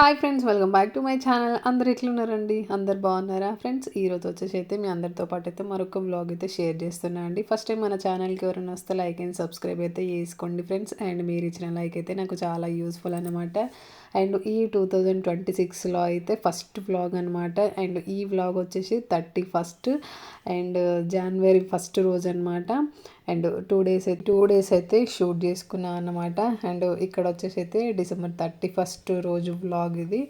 Hi friends welcome back to my channel. అందరు ఎట్లున్నారండి? అందరు బాగున్నారా? ఫ్రెండ్స్ ఈరోజు వచ్చేసి అయితే మీ అందరితో పాటు అయితే మరొక బ్లాగ్ అయితే షేర్ చేస్తున్నా అండి. ఫస్ట్ టైం మన ఛానల్కి ఎవరైనా వస్తే లైక్ అండ్ సబ్స్క్రైబ్ అయితే చేసుకోండి ఫ్రెండ్స్. అండ్ మీరు ఇచ్చిన లైక్ అయితే నాకు చాలా యూస్ఫుల్ అనమాట అండ్ ఈ టూ థౌజండ్ ట్వంటీ సిక్స్లో అయితే ఫస్ట్ వ్లాగ్ అనమాట అండ్ ఈ వ్లాగ్ వచ్చేసి thirty first and January first రోజు అనమాట అండ్ టూ డేస్ అయితే టూ డేస్ అయితే షూట్ చేసుకున్నాను అనమాట అండ్ ఇక్కడ వచ్చేసి అయితే డిసెంబర్ థర్టీ ఫస్ట్ రోజు వ్లాగ్ ఇది.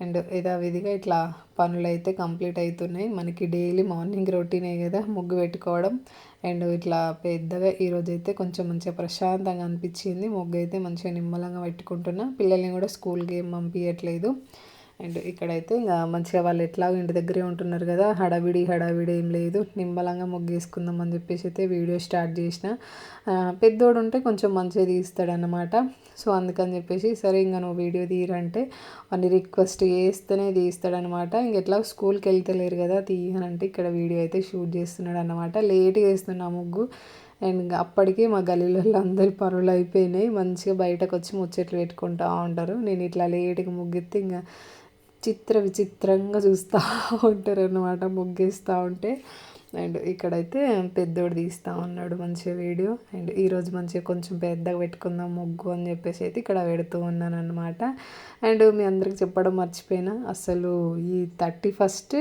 అండ్ యథావిధిగా ఇట్లా పనులు అయితే కంప్లీట్ అవుతున్నాయి మనకి డైలీ మార్నింగ్ రొటీనే కదా ముగ్గు పెట్టుకోవడం. అండ్ ఇట్లా పెద్దగా ఈరోజు అయితే కొంచెం మంచిగా ప్రశాంతంగా అనిపించింది. ముగ్గు అయితే మంచిగా నిమ్మలంగా పెట్టుకుంటున్నా. పిల్లల్ని కూడా స్కూల్కి ఏం పంపించట్లేదు అండ్ ఇక్కడైతే ఇంకా మంచిగా వాళ్ళు ఎట్లా ఇంటి దగ్గరే ఉంటున్నారు కదా హడావిడి హడావిడి ఏం లేదు. నిమ్మలంగా ముగ్గేసుకుందాం అని చెప్పేసి అయితే వీడియో స్టార్ట్ చేసిన. పెద్దోడు ఉంటే కొంచెం మంచిగా తీస్తాడనమాట సో అందుకని చెప్పేసి సరే ఇంకా నువ్వు వీడియో తీయరంటే వాడిని రిక్వెస్ట్ చేస్తేనే తీస్తాడనమాట ఇంక ఎట్లా స్కూల్కి వెళ్తలేరు కదా తీయనంటే ఇక్కడ వీడియో అయితే షూట్ చేస్తున్నాడు అనమాట లేట్గా వేస్తున్నా ముగ్గు. అండ్ అప్పటికే మా గల్లీలో అందరి పనులు అయిపోయినాయి. మంచిగా బయటకు వచ్చి ముచ్చట్లు పెట్టుకుంటూ ఉంటారు. నేను ఇట్లా లేట్గా ముగ్గితే ఇంకా చిత్ర విచిత్రంగా చూస్తూ ఉంటారు అన్నమాట ముగ్గేస్తూ ఉంటే. అండ్ ఇక్కడైతే పెద్దోడు తీస్తూ ఉన్నాడు మంచిగా వీడియో. అండ్ ఈరోజు మంచిగా కొంచెం పెద్దగా పెట్టుకుందాం ముగ్గు అని చెప్పేసి అయితే ఇక్కడ పెడుతూ ఉన్నాను అనమాట అండ్ మీ అందరికి చెప్పడం మర్చిపోయినా అసలు ఈ థర్టీ ఫస్ట్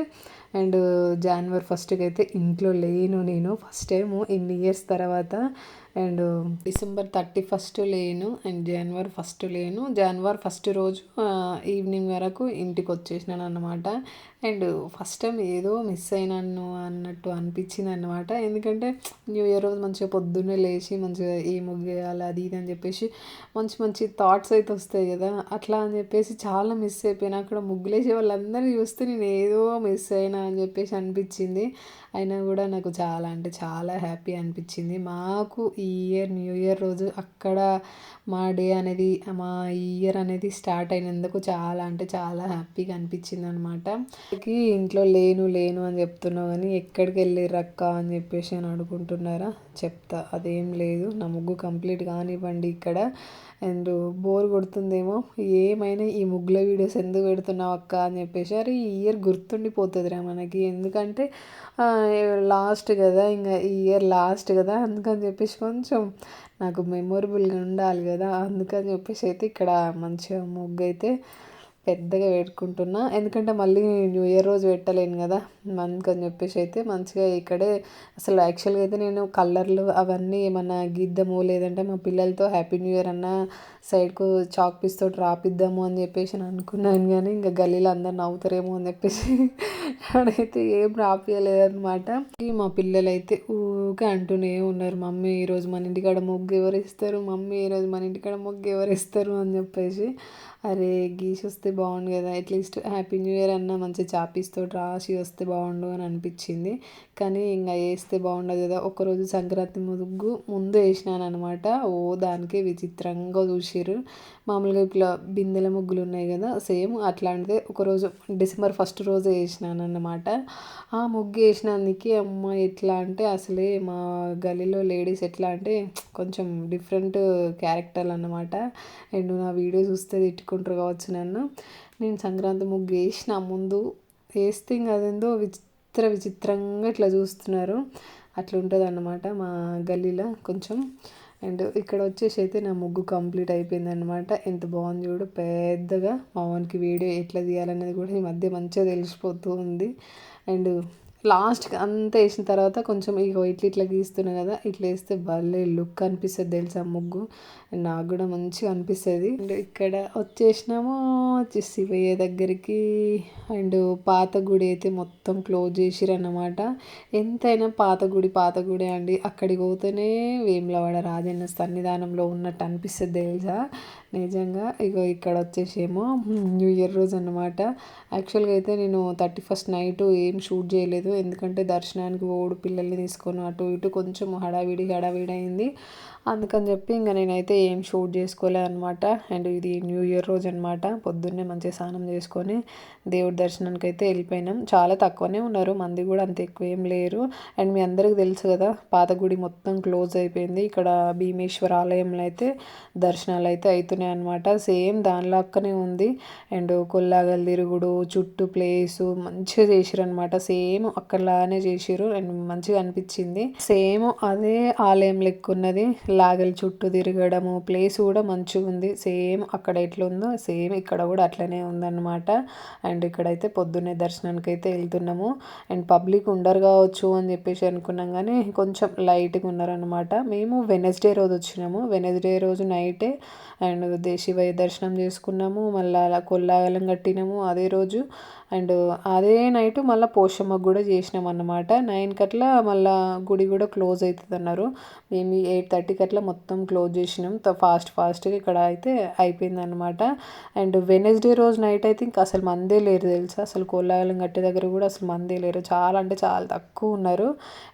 అండ్ జనవరి ఫస్ట్కి అయితే ఇంట్లో లేను నేను. ఫస్ట్ టైము ఇన్ని ఇయర్స్ తర్వాత అండ్ డిసెంబర్ థర్టీ ఫస్ట్ లేను అండ్ జనవరి ఫస్ట్ లేను. జనవరి ఫస్ట్ రోజు ఈవినింగ్ వరకు ఇంటికి వచ్చేసినాను అనమాట అండ్ ఫస్ట్ టైం ఏదో మిస్ అయినాను అన్నట్టు అనిపించింది అనమాట ఎందుకంటే న్యూ ఇయర్ రోజు మంచిగా పొద్దున్నే లేచి మంచిగా ఏ ముగ్గేయాలి అది ఇది అని చెప్పేసి మంచి మంచి థాట్స్ అయితే వస్తాయి కదా. అట్లా అని చెప్పేసి చాలా మిస్ అయిపోయినా. అక్కడ ముగ్గులేసే వాళ్ళందరినీ చూస్తే నేను ఏదో మిస్ అయినా అని చెప్పేసి అనిపించింది. అయినా కూడా నాకు చాలా అంటే చాలా హ్యాపీ అనిపించింది. మాకు ఈ ఇయర్ న్యూ ఇయర్ రోజు అక్కడ మా డే అనేది మా ఇయర్ అనేది స్టార్ట్ అయినందుకు చాలా అంటే చాలా హ్యాపీగా అనిపించింది అనమాట ఇంట్లో లేను లేను అని చెప్తున్నావు కానీ ఎక్కడికి వెళ్ళిర్రక్క అని చెప్పేసి అని అనుకుంటున్నారా? చెప్తా. అదేం లేదు. నా ముగ్గు కంప్లీట్ కానివ్వండి ఇక్కడ. అండ్ బోర్ కొడుతుందేమో. ఏమైనా ఈ ముగ్గుల వీడియోస్ ఎందుకు పెడుతున్నావు అక్క? అని చెప్పేసి. అరే ఈ ఇయర్ గుర్తుండిపోతుందిరా మనకి. ఎందుకంటే లాస్ట్ కదా ఇంకా ఈ ఇయర్ లాస్ట్ కదా అందుకని చెప్పేసి కొంచెం నాకు మెమొరబుల్గా ఉండాలి కదా అందుకని చెప్పేసి అయితే ఇక్కడ మంచిగా ముగ్గు అయితే పెద్దగా పెట్టుకుంటున్నా. ఎందుకంటే మళ్ళీ న్యూ ఇయర్ రోజు పెట్టలేను కదా అందుకని చెప్పేసి అయితే మంచిగా ఇక్కడే అసలు యాక్చువల్గా అయితే నేను కలర్లు అవన్నీ ఏమన్నా గీద్దాము లేదంటే మా పిల్లలతో హ్యాపీ న్యూ ఇయర్ అన్న సైడ్కు చాక్ పీస్ తోటి రాపిద్దాము అని చెప్పేసి అనుకున్నాను కానీ ఇంకా గల్లీలో అందరు నవ్వుతారేమో అని చెప్పేసి అక్కడైతే ఏం రాపియలేదనమాట మా పిల్లలు అయితే ఊకే అంటూనే ఉన్నారు మమ్మీ ఈరోజు మన ఇంటికాడ ముగ్గు ఎవరు ఇస్తారు మమ్మీ ఈరోజు మన ఇంటికాడ ముగ్గు ఎవరు ఇస్తారు అని చెప్పేసి. అరే గీసి వస్తే బాగుండు కదా అట్లీస్ట్ హ్యాపీ న్యూ ఇయర్ అన్న మంచి చాపీస్తో రాసి వస్తే బాగుండు అని అనిపించింది. కానీ ఇంకా వేస్తే బాగుండదు కదా ఒకరోజు సంక్రాంతి ముగ్గు ముందు వేసినాను అనమాట ఓ దానికే విచిత్రంగా చూసి ఇచ్చారు మామూలుగా ఇట్లా బిందెల ముగ్గులు ఉన్నాయి కదా సేమ్ అట్లాంటిదే ఒకరోజు డిసెంబర్ ఫస్ట్ రోజు వేసినాను అన్నమాట ఆ ముగ్గు వేసినందుకే అమ్మ ఎట్లా అంటే అసలే మా గలీలో లేడీస్ ఎట్లా అంటే కొంచెం డిఫరెంట్ క్యారెక్టర్లు అన్నమాట. అండ్ నా వీడియో చూస్తే తిట్టుకుంటారు కావచ్చు నన్ను. నేను సంక్రాంతి ముగ్గు వేసిన ముందు వేస్తే ఇంకా అదేందో విచిత్ర విచిత్రంగా ఇట్లా చూస్తున్నారు. అట్లా ఉంటుంది అన్నమాట మా గల్లీలో కొంచెం. అండ్ ఇక్కడ వచ్చేసి అయితే నా ముగ్గు కంప్లీట్ అయిపోయింది అనమాట ఎంత బాగుంది చూడు. పెద్దగా మా వానికి వీడియో ఎట్లా తీయాలనేది కూడా ఈ మధ్య మంచిగా తెలిసిపోతూ ఉంది. అండ్ లాస్ట్కి అంతా వేసిన తర్వాత కొంచెం ఇక ఇట్లా ఇట్లా గీస్తున్నా కదా ఇట్లా వేస్తే భలే లుక్ అనిపిస్తుంది తెలుసా ముగ్గు. నాకు కూడా మంచిగా అనిపిస్తుంది. అండ్ ఇక్కడ వచ్చేసినాము శివయ్య దగ్గరికి. అండ్ పాత గుడి అయితే మొత్తం క్లోజ్ చేసిరన్నమాట. ఎంతైనా పాత గుడి పాత గుడి అండి. అక్కడికి పోతేనే వేములవాడ రాజన్న సన్నిధానంలో ఉన్నట్టు అనిపిస్తుంది తెలుసా. నిజంగా. ఇగో ఇక్కడ వచ్చేసేమో న్యూ ఇయర్ రోజు అనమాట యాక్చువల్గా అయితే నేను థర్టీ ఫస్ట్ నైట్ ఏం షూట్ చేయలేదు. ఎందుకంటే దర్శనానికి ఓడు పిల్లల్ని తీసుకొని అటు ఇటు కొంచెం హడావిడి హడావిడి అయింది. అందుకని చెప్పి ఇంకా నేనైతే ఏం షూట్ చేసుకోలే అనమాట అండ్ ఇది న్యూ ఇయర్ రోజు అనమాట పొద్దున్నే మంచిగా స్నానం చేసుకొని దేవుడి దర్శనానికి అయితే వెళ్ళిపోయినాం. చాలా తక్కువనే ఉన్నారు. మంది కూడా అంత ఎక్కువ ఏం లేరు. అండ్ మీ అందరికి తెలుసు కదా పాత గుడి మొత్తం క్లోజ్ అయిపోయింది. ఇక్కడ భీమేశ్వర ఆలయంలో అయితే దర్శనాలు అయితే అవుతున్నాయి అనమాట సేమ్ దానిలాక్కనే ఉంది. అండ్ కొల్లాగల్ తిరుగుడు చుట్టూ ప్లేసు మంచిగా చేసిరు అనమాట సేమ్ అక్కడలానే చేసిరు అండ్ మంచిగా అనిపించింది. సేమ్ అదే ఆలయం లెక్క ఉన్నది. లాగల చుట్టూ తిరగడము ప్లేస్ కూడా మంచిగా ఉంది. సేమ్ అక్కడ ఎట్లుందో సేమ్ ఇక్కడ కూడా అట్లనే ఉందన్నమాట. అండ్ ఇక్కడైతే పొద్దున్నే దర్శనానికి అయితే వెళ్తున్నాము. అండ్ పబ్లిక్ ఉండరు కావచ్చు అని చెప్పేసి అనుకున్నాం కానీ కొంచెం లైట్గా ఉన్నారనమాట మేము వెనస్డే రోజు వచ్చినాము. వెనస్డే రోజు నైటే అండ్ శివయ్య దర్శనం చేసుకున్నాము. మళ్ళీ అలా కొల్లాగలం కట్టినాము. అదే రోజు అండ్ అదే నైట్ మళ్ళీ పోషమ్మకు కూడా చేసినాం అన్నమాట. నైన్కి అట్లా మళ్ళీ గుడి కూడా క్లోజ్ అవుతుంది అన్నారు. మేము ఎయిట్ థర్టీకి అట్లా మొత్తం క్లోజ్ చేసినాం. ఫాస్ట్ ఫాస్ట్గా ఇక్కడ అయితే అయిపోయింది అనమాట అండ్ వెనస్డే రోజు నైట్ అయితే ఇంకా అసలు మందే లేరు తెలుసా? అసలు కోలాగలం గట్టి దగ్గర కూడా అసలు మందే లేరు. చాలా అంటే చాలా తక్కువ ఉన్నారు.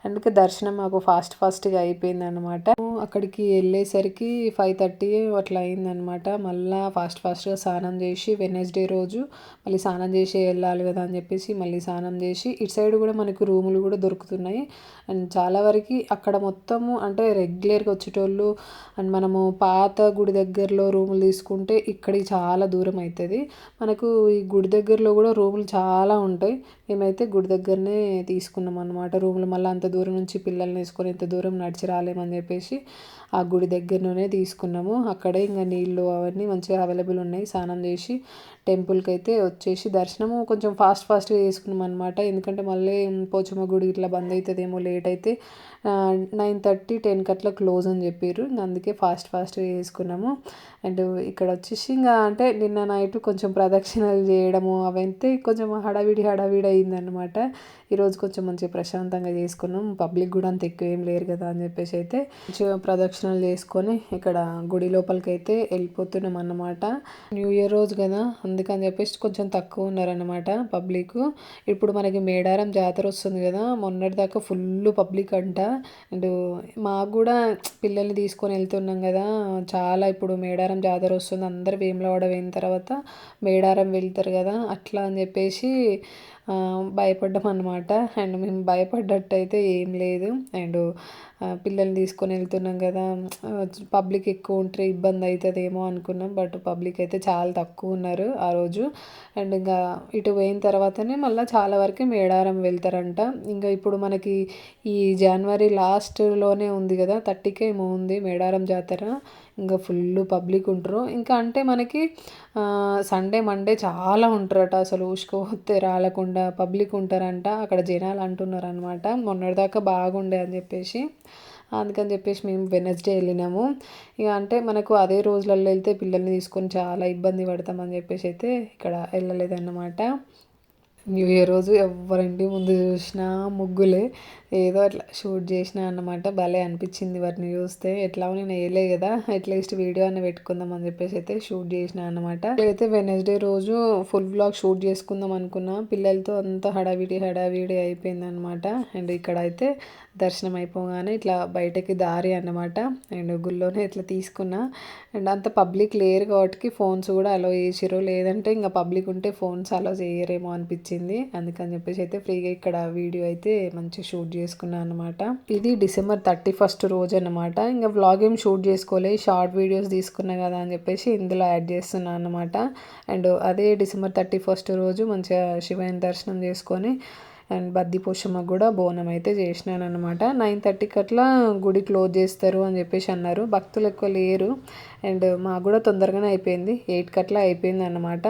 అందుకే దర్శనం మాకు ఫాస్ట్ ఫాస్ట్గా అయిపోయింది అనమాట అక్కడికి వెళ్ళేసరికి ఫైవ్ థర్టీ అట్లా అయిందనమాట మళ్ళీ ఫాస్ట్ ఫాస్ట్గా స్నానం చేసి వెనస్డే రోజు మళ్ళీ స్నానం చేసి వెళ్ళాలి కదా అని చెప్పేసి మళ్ళీ స్నానం చేసి ఇటు సైడ్ కూడా మనకు రూములు కూడా దొరుకుతున్నాయి. అండ్ చాలా వరకు అక్కడ మొత్తము అంటే రెగ్యులర్గా వచ్చేటోళ్ళు అండ్ మనము పాత గుడి దగ్గరలో రూములు తీసుకుంటే ఇక్కడికి చాలా దూరం అవుతుంది. మనకు ఈ గుడి దగ్గరలో కూడా రూములు చాలా ఉంటాయి. మేమైతే గుడి దగ్గరనే తీసుకున్నాం అనమాట రూములు. మళ్ళీ అంత దూరం నుంచి పిల్లల్ని వేసుకొని ఇంత దూరం నడిచి రాలేమని చెప్పేసి. ఆ గుడి దగ్గరలోనే తీసుకున్నాము. అక్కడే ఇంకా నీళ్ళు అవన్నీ మంచిగా అవైలబుల్ ఉన్నాయి. స్నానం చేసి టెంపుల్కి అయితే వచ్చేసి దర్శనము కొంచెం ఫాస్ట్ ఫాస్ట్గా చేసుకున్నాం అనమాట ఎందుకంటే మళ్ళీ పోచమ్మ గుడి ఇట్లా బంద్ అవుతుందేమో లేట్ అయితే నైన్ థర్టీ టెన్కి అట్లా క్లోజ్ అని చెప్పారు అందుకే ఫాస్ట్ ఫాస్ట్గా చేసుకున్నాము. అండ్ ఇక్కడ వచ్చేసి ఇంకా అంటే నిన్న నైట్ కొంచెం ప్రదక్షిణలు చేయడము అవైతే కొంచెం హడావిడి హడావిడి అయిందనమాట ఈరోజు కొంచెం మంచిగా ప్రశాంతంగా చేసుకున్నాం. పబ్లిక్ కూడా అంత ఎక్కువ ఏం లేరు కదా అని చెప్పేసి అయితే ప్రదక్షిణ దర్శనాలు చేసుకొని ఇక్కడ గుడి లోపలికి అయితే వెళ్ళిపోతున్నాం అన్నమాట. న్యూ ఇయర్ రోజు కదా అందుకని చెప్పేసి కొంచెం తక్కువ ఉన్నారనమాట పబ్లిక్ ఇప్పుడు మనకి మేడారం జాతర వస్తుంది కదా మొన్నటి దాకా ఫుల్ పబ్లిక్ అంట. అండ్ మాకు కూడా పిల్లల్ని తీసుకొని వెళ్తున్నాం కదా చాలా ఇప్పుడు మేడారం జాతర వస్తుంది అందరు వేములవాడ పోయిన తర్వాత మేడారం వెళ్తారు కదా అట్లా అని చెప్పేసి భయపడ్డాం అనమాట అండ్ మేము భయపడ్డట్టు అయితే ఏం లేదు. అండ్ పిల్లల్ని తీసుకొని వెళ్తున్నాం కదా. పబ్లిక్ ఎక్కువ ఉంటే ఇబ్బంది అవుతుందేమో అనుకున్నాం. బట్ పబ్లిక్ అయితే చాలా తక్కువ ఉన్నారు ఆ రోజు. అండ్ ఇంకా ఇటు పోయిన తర్వాతనే మళ్ళీ చాలా వరకు మేడారం వెళ్తారంట. ఇంకా ఇప్పుడు మనకి ఈ జనవరి లాస్ట్లోనే ఉంది కదా. థర్టీకే ఏమో ఉంది మేడారం జాతర. ఇంకా ఫుల్ పబ్లిక్ ఉంటారు. ఇంకా అంటే మనకి సండే మండే చాలా ఉంటారట. అసలు ఊసుకోతే రాలకుండా పబ్లిక్ ఉంటారంట. అక్కడ జనాలు అంటున్నారు అనమాట మొన్నటిదాకా బాగుండే అని చెప్పేసి. అందుకని చెప్పేసి మేము వెనస్డే వెళ్ళినాము. ఇక అంటే మనకు అదే రోజులలో వెళ్తే పిల్లల్ని తీసుకొని చాలా ఇబ్బంది పడతామని చెప్పేసి అయితే ఇక్కడ వెళ్ళలేదన్నమాట. న్యూ ఇయర్ రోజు ఎవరింటి ముందు చూసినా ముగ్గులే. ఏదో అట్లా షూట్ చేసిన అన్నమాట. భలే అనిపించింది వాటిని చూస్తే. ఎట్లా నేను వేయలే కదా. అట్లీస్ట్ వీడియో అని పెట్టుకుందాం అని చెప్పేసి అయితే షూట్ చేసిన అనమాట అయితే వెనస్డే రోజు ఫుల్ బ్లాగ్ షూట్ చేసుకుందాం అనుకున్నా. పిల్లలతో అంతా హడావిడి హడావిడి అయిపోయింది అనమాట అండ్ ఇక్కడ అయితే దర్శనం అయిపోగానే ఇట్లా బయటకి దారి అన్నమాట. అండ్ గుళ్ళోనే ఇట్లా తీసుకున్నా. అండ్ అంత పబ్లిక్ లేరు కాబట్టి ఫోన్స్ కూడా అలో చేసిరో లేదంటే ఇంకా పబ్లిక్ ఉంటే ఫోన్స్ అలో చేయరేమో అనిపించింది. అందుకని చెప్పేసి అయితే ఫ్రీగా ఇక్కడ వీడియో అయితే మంచి షూట్ చేసుకున్నాను అనమాట ఇది డిసెంబర్ థర్టీ ఫస్ట్ రోజు అనమాట ఇంకా వ్లాగ్ ఏం షూట్ చేసుకోలే. షార్ట్ వీడియోస్ తీసుకున్నా కదా అని చెప్పేసి ఇందులో యాడ్ చేస్తున్నాను అనమాట అండ్ అదే డిసెంబర్ థర్టీ ఫస్ట్ రోజు మంచిగా శివయ్య దర్శనం చేసుకొని అండ్ బద్ది పోషమ్మ కూడా బోనం అయితే చేసినాను అనమాట నైన్ థర్టీకి అట్లా గుడి క్లోజ్ చేస్తారు అని చెప్పేసి అన్నారు. భక్తులు ఎక్కువ లేరు. అండ్ మాకు కూడా తొందరగానే అయిపోయింది. ఎయిట్ కట్లా అయిపోయింది అనమాట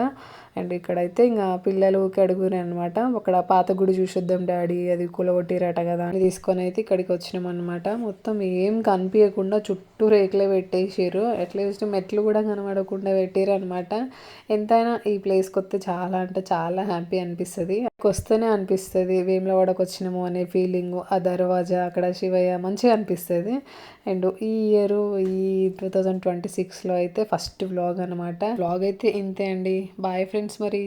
అండ్ ఇక్కడైతే ఇంకా పిల్లలు అడుగురు అనమాట అక్కడ పాత గుడి చూసొద్దాం డాడీ అది కులగొట్టిరట కదా అని తీసుకొని అయితే ఇక్కడికి వచ్చినాం అనమాట మొత్తం ఏం కనిపించకుండా చుట్టూ రేకులే పెట్టేసారు అట్లీస్ట్ మెట్లు కూడా కనబడకుండా పెట్టారు అనమాట ఎంతైనా ఈ ప్లేస్కి వస్తే చాలా అంటే చాలా హ్యాపీ అనిపిస్తుంది. వస్తేనే అనిపిస్తుంది. వేములవాడకు వచ్చినాము అనే ఫీలింగ్ ఆ దర్వాజా అక్కడ శివయ్య మంచిగా అనిపిస్తుంది. అండ్ ఈ ఇయర్ ఈ టూ థౌజండ్ ట్వంటీ సిక్స్ సిక్స్లో అయితే ఫస్ట్ వ్లాగ్ అనమాట వ్లాగ్ అయితే ఇంతే అండి. బాయ్ ఫ్రెండ్స్ మరి.